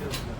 Thank you.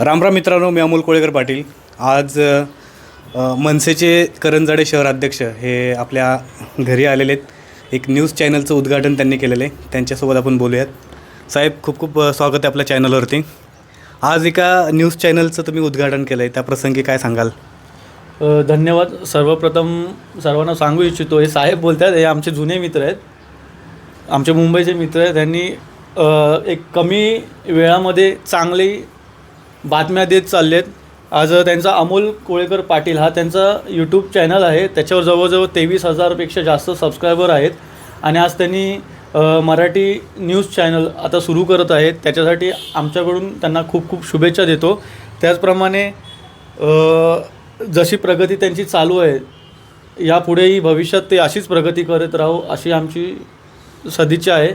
रामराम मित्रांनो मी अमोल कोळेकर पाटील. आज मनसेचे करंजाडे शहराध्यक्ष हे आपल्या घरी आलेले आहेत. एक न्यूज चॅनलचं उद्घाटन त्यांनी केलेलं आहे. त्यांच्यासोबत आपण बोलूयात. साहेब खूप खूप स्वागत आहे आपल्या चॅनलवरती. आज एका न्यूज चॅनलचं तुम्ही उद्घाटन केलं आहे त्या प्रसंगी काय सांगाल? धन्यवाद. सर्वप्रथम सर्वांना सांगू इच्छितो हे साहेब बोलतात हे आमचे जुने मित्र आहेत. आमचे मुंबईचे मित्र आहेत. त्यांनी एक कमी वेळामध्ये चांगली बातम्या देत चालले आहेत आज त्यांचा अमोल कोळेकर पाटील हा त्यांचा यूट्यूब चॅनल आहे. त्याच्यावर जवळजवळ तेवीस हजारपेक्षा जास्त सबस्क्रायबर आहेत. आणि आज त्यांनी मराठी न्यूज चॅनल आता सुरू करत आहेत. त्याच्यासाठी आमच्याकडून त्यांना खूप खूप शुभेच्छा देतो. त्याचप्रमाणे जशी प्रगती त्यांची चालू आहे यापुढेही भविष्यात ते अशीच प्रगती करत राहू अशी आमची सदिच्छा आहे.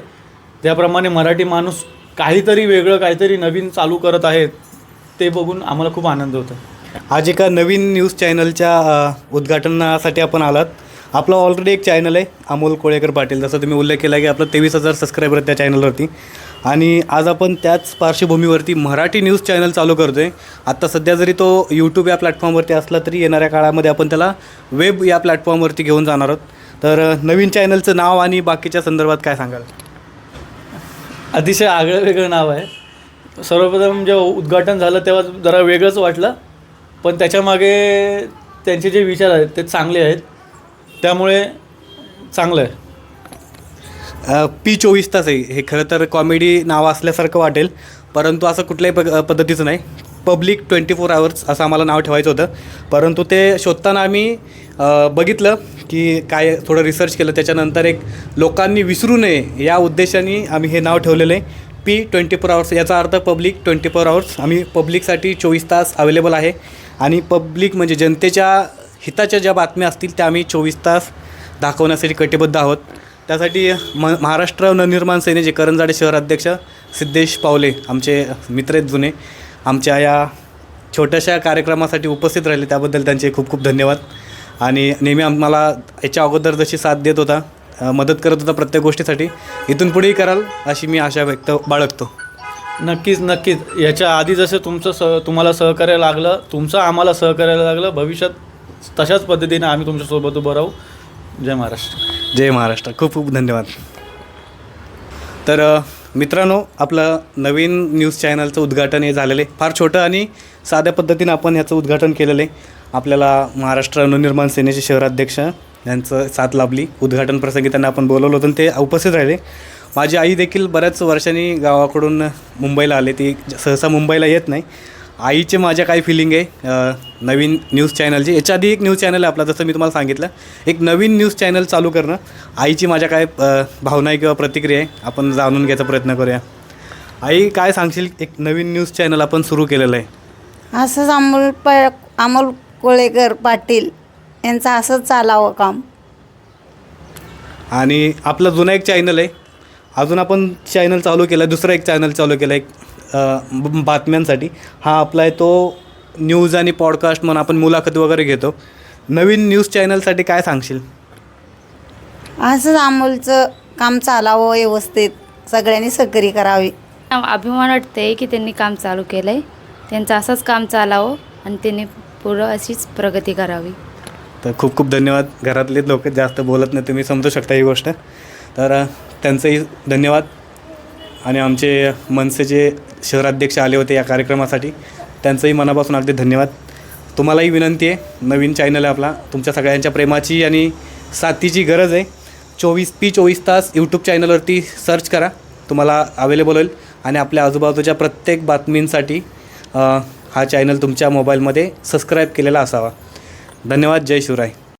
त्याप्रमाणे मराठी माणूस काहीतरी वेगळं काहीतरी नवीन चालू करत आहेत. ते बघून आम्हाला खूप आनंद होतो आज एका नवीन न्यूज चॅनलच्या उद्घाटनासाठी आपण आलात. आपलं ऑलरेडी एक चॅनल आहे अमोल कोळेकर पाटील. जसं तुम्ही उल्लेख केला की आपलं तेवीस हजार सबस्क्रायबर त्या चॅनलवरती. आणि आज आपण त्याच पार्श्वभूमीवरती मराठी न्यूज चॅनल चालू करतो आहे आत्ता सध्या जरी तो यूट्यूब या प्लॅटफॉर्मवरती असला तरी येणाऱ्या काळामध्ये आपण त्याला वेब या प्लॅटफॉर्मवरती घेऊन जाणार आहोत. तर नवीन चॅनलचं नाव आणि बाकीच्या संदर्भात काय सांगाल? अतिशय आगळं वेगळं नाव आहे. सर्वप्रथम जेव्हा उद्घाटन झालं तेव्हा जरा वेगळंच वाटलं पण त्याच्यामागे त्यांचे जे विचार आहेत ते चांगले आहेत. त्यामुळे चांगलं आहे पी चोवीस तास आहे. हे खरं तर कॉमेडी नाव असल्यासारखं वाटेल परंतु असं कुठल्याही पग पद्धतीचं नाही. पब्लिक ट्वेंटी फोर आवर्स असं आम्हाला नाव ठेवायचं होतं. परंतु ते शोधताना आम्ही बघितलं की काय थोडं रिसर्च केलं. त्याच्यानंतर एक लोकांनी विसरू नये या उद्देशाने आम्ही हे नाव ठेवलेलं आहे. पी ट्वेंटी फोर आवर्स याचा अर्थ पब्लिक ट्वेंटी फोर आवर्स आम्ही पब्लिकसाठी चोवीस तास अवेलेबल आहे. आणि पब्लिक म्हणजे जनतेच्या हिताच्या ज्या बातम्या असतील त्या आम्ही चोवीस तास दाखवण्यासाठी कटिबद्ध आहोत. त्यासाठी म महाराष्ट्र नवनिर्माण सेनेचे करंजाडे शहराध्यक्ष सिद्धेश पावले आमचे मित्र आहेत जुने आमच्या या छोट्याशा कार्यक्रमासाठी उपस्थित राहिले. त्याबद्दल त्यांचे खूप खूप धन्यवाद. आणि नेहमी आम्हाला याच्या अगोदर जशी साथ देत होता मदत करत होता प्रत्येक गोष्टीसाठी. इथून पुढेही कराल अशी मी आशा व्यक्त बाळगतो. नक्कीच नक्कीच. याच्या आधी जसं तुमचं सह तुम्हाला सहकार्य लागलं तुमचं आम्हाला सहकार्याला लागलं भविष्यात तशाच पद्धतीने आम्ही तुमच्यासोबत उभं राहू. जय महाराष्ट्र. जय महाराष्ट्र. खूप खूप धन्यवाद. तर मित्रांनो आपलं नवीन न्यूज चॅनलचं उद्घाटन हे झालेलं. आहे फार छोटं आणि साध्या पद्धतीनं आपण ह्याचं उद्घाटन केलेलं. आहे आपल्याला महाराष्ट्र नवनिर्माण सेनेचे शहराध्यक्ष यांचं साथ लाभली. उद्घाटन प्रसंगी त्यांना आपण बोलवलं होतं ते उपस्थित राहिले. माझी आई देखील बऱ्याच वर्षांनी गावाकडून मुंबईला आले. ती सहसा मुंबईला येत नाही. आईचे माझ्या काय फिलिंग आहे. नवीन न्यूज चॅनलची याच्या आधी एक न्यूज चॅनल आहे आपला जसं मी तुम्हाला सांगितलं. एक नवीन न्यूज चॅनल चालू करणं. आईची माझ्या काय भावना आहे किंवा प्रतिक्रिया आहे आपण जाणून घ्यायचा प्रयत्न करूया. आई काय सांगशील? एक नवीन न्यूज चॅनल आपण सुरू केलेलं आहे. असंच अमोल प अमोल कोळेकर पाटील. यांचं असंच चालावं काम. आणि आपलं जुना एक चॅनल आहे. अजून आपण चॅनल चालू केलं दुसरा एक चॅनल चालू केला एक अ, ब- बातम्यांसाठी. हा आपला आहे तो न्यूज आणि पॉडकास्ट म्हणून आपण मुलाखत वगैरे घेतो. नवीन न्यूज चॅनलसाठी काय सांगशील? असंच अमोलचं काम चालावं व्यवस्थित. सगळ्यांनी सहकार्य करावी. अभिमान वाटते की त्यांनी काम चालू केलं आहे त्यांचं असंच काम चालावं आणि त्यांनी पुढं अशीच प्रगती करावी. तर खूप खूप धन्यवाद. घरातले लोक जास्त बोलत नाही तुम्ही समजू शकता ही गोष्ट. तर त्यांचंही धन्यवाद. आणि आमचे मनसेचे शहराध्यक्ष आले होते या कार्यक्रमासाठी त्यांचंही मनापासून अगदी धन्यवाद. तुम्हालाही विनंती आहे नवीन चॅनल आहे आपला. तुमच्या सगळ्यांच्या प्रेमाची आणि साथीची गरज आहे. चोवीस पी चोवीस तास यूट्यूब चॅनलवरती सर्च करा. तुम्हाला अवेलेबल होईल. आणि आपल्या आजूबाजूच्या प्रत्येक बातमींसाठी हा चॅनल तुमच्या मोबाईलमध्ये सबस्क्राईब केलेला असावा. धन्यवाद जय शिवराय.